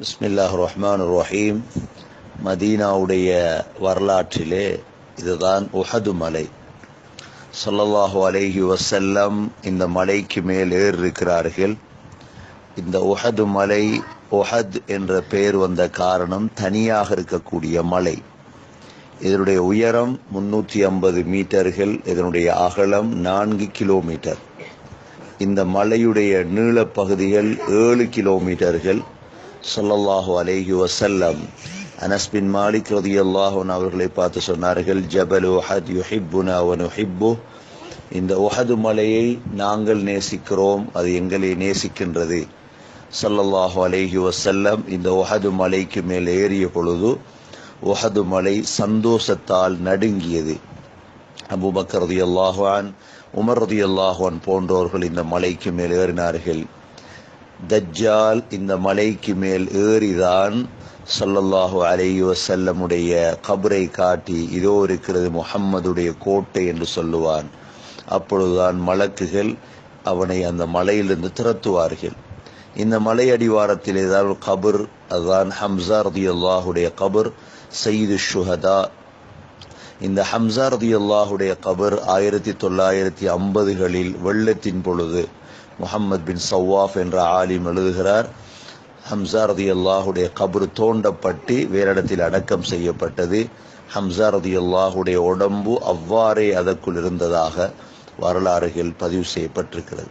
பிஸ்மில்லாஹ் ரஹ்மான் ரஹீம் மதீனாவுடைய வரலாற்றிலே இதுதான் உஹது மலை. சொல்லல்லாஹு அலைஹி வசல்லம் இந்த மலைக்கு மேல் ஏறிருக்கிறார்கள் இந்த உஹது மலை உஹத் என்ற பெயர் வந்த காரணம் தனியாக இருக்கக்கூடிய மலை. இதனுடைய உயரம் முன்னூற்றி ஐம்பது மீட்டர்கள் இதனுடைய அகலம் நான்கு கிலோமீட்டர். இந்த மலையுடைய நீளப்பகுதிகள் ஏழு கிலோமீட்டர்கள். சொல்லல்லாஹு அலேஹி வசல்லம் அனஸ் பின் மாலிக் ரதி அன்ஹு அவர்களை பார்த்து சொன்னார்கள் ஜபல் உஹத் யுஹிப்புனா வ இந்த உஹது மலையை நாங்கள் நேசிக்கிறோம் அது எங்களை நேசிக்கின்றது. சொல்லல்லாஹு அலேஹி வசல்லம் இந்த உஹது மலைக்கு மேல் ஏறிய பொழுது உஹது மலை சந்தோஷத்தால் நடுங்கியது. அபூபக்கர் ரதி அல்லாஹான் உமர் ரதி அல்லாஹான் போன்றோர்கள் இந்த மலைக்கு மேல் ஏறினார்கள். தஜ்ஜால் இந்த மலைக்கு மேல் ஏறிதான் சொல்லல்லாஹு அலையு வசல்லமுடைய கபரை காட்டி இதோ இருக்கிறது முஹம்மதுடைய கோட்டை என்று சொல்லுவான். அப்பொழுதுதான் மலக்குகள் அவனை அந்த மலையிலிருந்து திறத்துவார்கள் இந்த மலை அடிவாரத்திலே தான் கபர் அதுதான் ஹம்சா ரதியல்லாஹுடைய கபர் சயீது ஷுஹதா. இந்த ஹம்சா ரதியல்லாஹுடைய கபர் ஆயிரத்தி தொள்ளாயிரத்தி ஐம்பதுகளில் வெள்ளத்தின் பொழுது முகமது பின் சவாஃப் என்ற ஆலிம் எழுதுகிறார். ஹம்சா ரதி அல்லாஹுடைய கபரு தோண்டப்பட்டு வேறிடத்தில் அடக்கம் செய்யப்பட்டது. ஹம்சா ரதி அல்லாஹுடைய உடம்பு அவ்வாறே அதற்குள் இருந்ததாக வரலாறுகள் பதிவு செய்யப்பட்டிருக்கிறது.